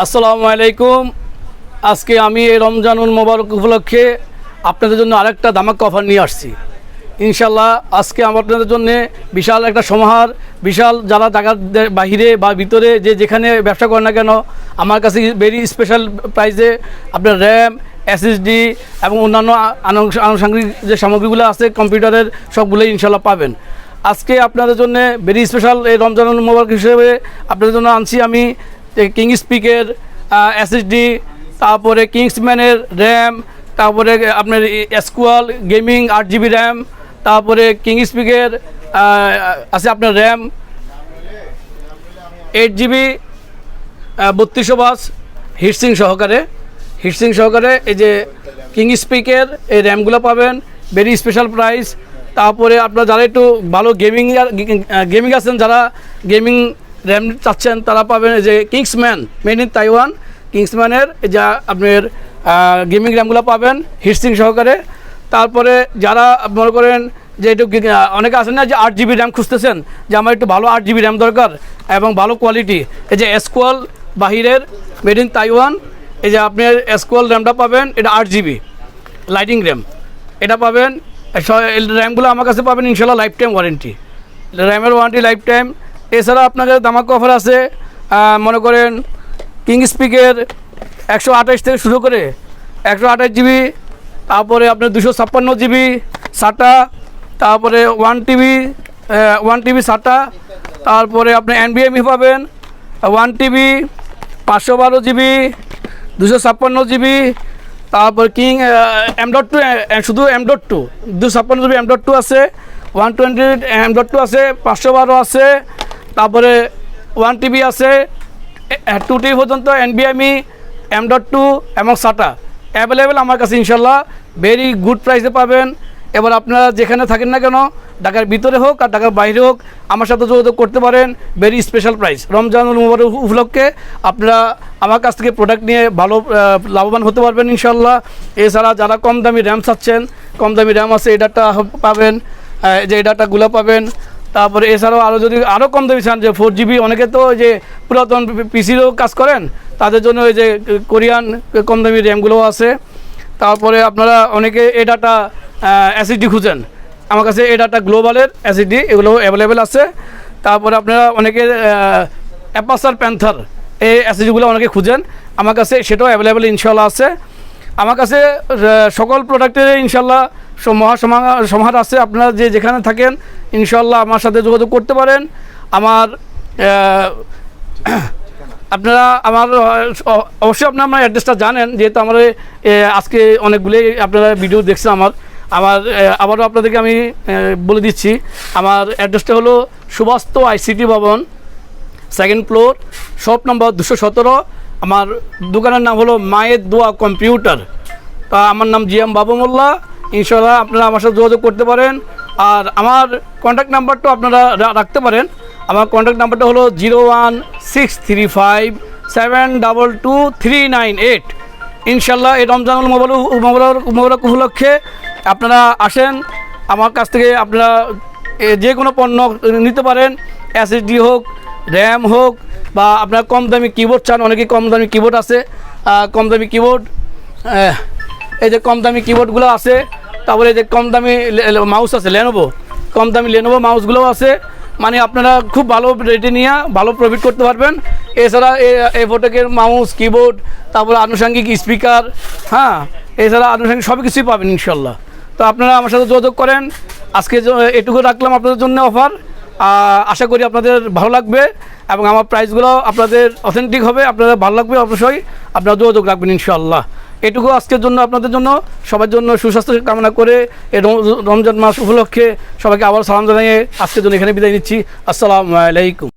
আসসালামু আলাইকুম। আজকে আমি এই রমজানুল মোবারক উপলক্ষে আপনাদের জন্য আরেকটা ধামাকা অফার নিয়ে আসছি। ইনশাল্লাহ আজকে আপনাদের জন্য বিশাল একটা সমাহার, বিশাল যারা ঢাকার দে- বাহিরে বা ভিতরে যে যেখানে ব্যবসা করেন না কেন, আমার কাছে ভেরি স্পেশাল প্রাইসে আপনার র্যাম এসএসডি এবং অন্যান্য আনুষঙ্গিক যে সামগ্রীগুলো আছে, কম্পিউটারের সবগুলোই ইনশাল্লাহ পাবেন। আজকে আপনাদের জন্য ভেরি স্পেশাল এই রমজানুল মোবারক হিসেবে আপনাদের জন্য আনছি আমি কিং স্পিকের এসএসডি তারপরে কিংসম্যানের র্যাম তারপরে আপনার এসকুয়াল গেমিং আট জিবি র্যাম তারপরে কিং স্পিকের আছে আপনার র্যাম এইট জিবি বত্রিশশো বাস হিটসিং সহকারে হিটসিং সহকারে এই যে কিং স্পিকের এই র্যামগুলো পাবেন ভেরি স্পেশাল প্রাইস তারপরে আপনারা যারা একটু ভালো গেমিং গেমিং আছেন, যারা গেমিং র্যাম চাচ্ছেন, তারা পাবেন যে কিংসম্যান মেড ইন তাইওয়ান কিংসম্যানের যা আপনার গেমিং র্যামগুলো পাবেন হিটসিং সহকারে। তারপরে যারা মনে করেন যে একটু অনেকে আছেন না যে আট জিবি র্যাম খুঁজতেছেন, যে আমার একটু ভালো আট জিবি র্যাম দরকার এবং ভালো কোয়ালিটি এই যে এসকোয়াল বাহিরের মেড ইন তাইওয়ান এই যে আপনি এসকোয়াল র্যামটা পাবেন, এটা আট জিবি লাইটিং র্যাম এটা পাবেন র্যামগুলো আমার কাছে পাবেন ইনশাল্লাহ লাইফ টাইম ওয়ারেন্টি র্যামের ওয়ারেন্টি লাইফ টাইম এছাড়া আপনাদের দামাক অফার আছে মনে করেন কিং স্পিকের একশো আঠাশ থেকে শুরু করে একশো আঠাশ জিবি তারপরে আপনার দুশো ছাপ্পান্ন জিবি সাটা তারপরে one TB one TB SATA তারপরে আপনি এনবিএমই পাবেন ওয়ান টিবি পাঁচশো বারো জিবি দুশো ছাপ্পান্ন জিবি তারপর কিং এম ডট টু শুধু এম ডট টু দুশো ছাপ্পান্ন জিবি এম ডট টু আছে one twenty M dot two আছে, পাঁচশো বারো আছে তারপরে ওয়ান টিবি আছে টু টিবি পর্যন্ত এনবিএমই এম ডট টু এবং সাটা অ্যাভেলেবেল আমার কাছে ইনশাল্লাহ ভেরি গুড প্রাইসে পাবেন। এবার আপনারা যেখানে থাকেন না কেন, ঢাকার ভিতরে হোক আর ঢাকার বাইরে হোক, আমার সাথে যোগাযোগ করতে পারেন। ভেরি স্পেশাল প্রাইস রমজানুল মুবারক উপলক্ষে আপনারা আমার কাছ থেকে প্রোডাক্ট নিয়ে ভালো লাভবান হতে পারবেন ইনশাল্লাহ এছাড়া যারা কম দামি র্যাম চাচ্ছেন, কম দামি র্যাম আছে, এই ডাটা পাবেন যে এই ডাটাগুলো পাবেন। তারপরে এছাড়াও আরও যদি আরও কম দামি চান, যে ফোর জিবি অনেকে তো যে পুরাতন পিসিরও কাজ করেন, তাদের জন্য ওই যে কোরিয়ান কম দামি র্যামগুলোও আছে। তারপরে আপনারা অনেকে এ ডাটা অ্যাসিডি খুঁজেন। আমার কাছে এ ডাটা গ্লোবালের অ্যাসিডি এগুলো অ্যাভেলেবেল আছে। তারপরে আপনারা অনেকে অ্যাপাসার প্যান্থার এই অ্যাসিডিগুলো অনেকে খুঁজেন। আমার কাছে সেটাও অ্যাভেলেবেল ইনশাল্লাহ আছে। আমার কাছে সকল প্রোডাক্টের ইনশাল্লাহ সম- সমাহার আছে, আপনারা যে যেখানে থাকেন ইনশাল্লাহ আমার সাথে যোগাযোগ করতে পারেন। আমার আপনারা আমার অবশ্যই আপনারা আমার অ্যাড্রেসটা জানেন, যেহেতু আমার আজকে অনেকগুলোই আপনারা ভিডিও দেখছেন আমার। আমার আবারও আপনাদেরকে আমি বলে দিচ্ছি, আমার অ্যাড্রেসটা হলো সুবাস্ত আইসিটি ভবন সেকেন্ড ফ্লোর শপ নম্বর দুশো সতেরো। আমার দোকানের নাম হলো মায়ের দোয়া কম্পিউটার। তা আমার নাম জিএম বাবু মোল্লা। ইনশাল্লাহ আপনারা আমার সাথে যোগাযোগ করতে পারেন। আর আমার কন্ট্যাক্ট নাম্বারটা আপনারা রাখতে পারেন। আমার কন্ট্যাক্ট নাম্বারটা হলো zero one six three five seven double two three nine eight. ইনশাল্লাহ এই রমজানুল মোবারক মোবারক উপলক্ষে আপনারা আসেন। আমার কাছ থেকে আপনারা যে কোনো পণ্য নিতে পারেন। এসএসডি হোক র্যাম হোক, বা আপনার কম দামি কিবোর্ড চান, অনেকে কম দামি কিবোর্ড আছে। কম দামি কিবোর্ড এই যে কম দামি কিবোর্ডগুলো আছে। তারপরে যে কম দামি মাউস আছে লেনোভো কম দামি লেনোভো মাউসগুলোও আছে। মানে আপনারা খুব ভালো রেটে নিয়ে ভালো প্রফিট করতে পারবেন। এছাড়া এ ফোটেকের মাউস কিবোর্ড তারপরে আনুষঙ্গিক স্পিকার হ্যাঁ? এছাড়া আনুষঙ্গিক সব কিছুই পাবেন ইনশাল্লাহ। তো আপনারা আমার সাথে যোগাযোগ করেন। আজকে এটুকু রাখলাম আপনাদের জন্য অফার আশা করি আপনাদের ভালো লাগবে এবং আমার প্রাইসগুলো আপনাদের অথেন্টিক হবে। আপনাদের ভালো লাগবে অবশ্যই। আপনারা যোগাযোগ রাখবেন ইনশাল্লাহ। এটুকু আজকের জন্য আপনাদের জন্য। সবার জন্য সুস্বাস্থ্য কামনা করে এই রমজান মাস উপলক্ষে সবাইকে আবার সালাম জানিয়ে আজকের জন্য এখানে বিদায় নিচ্ছি। আসসালামু আলাইকুম।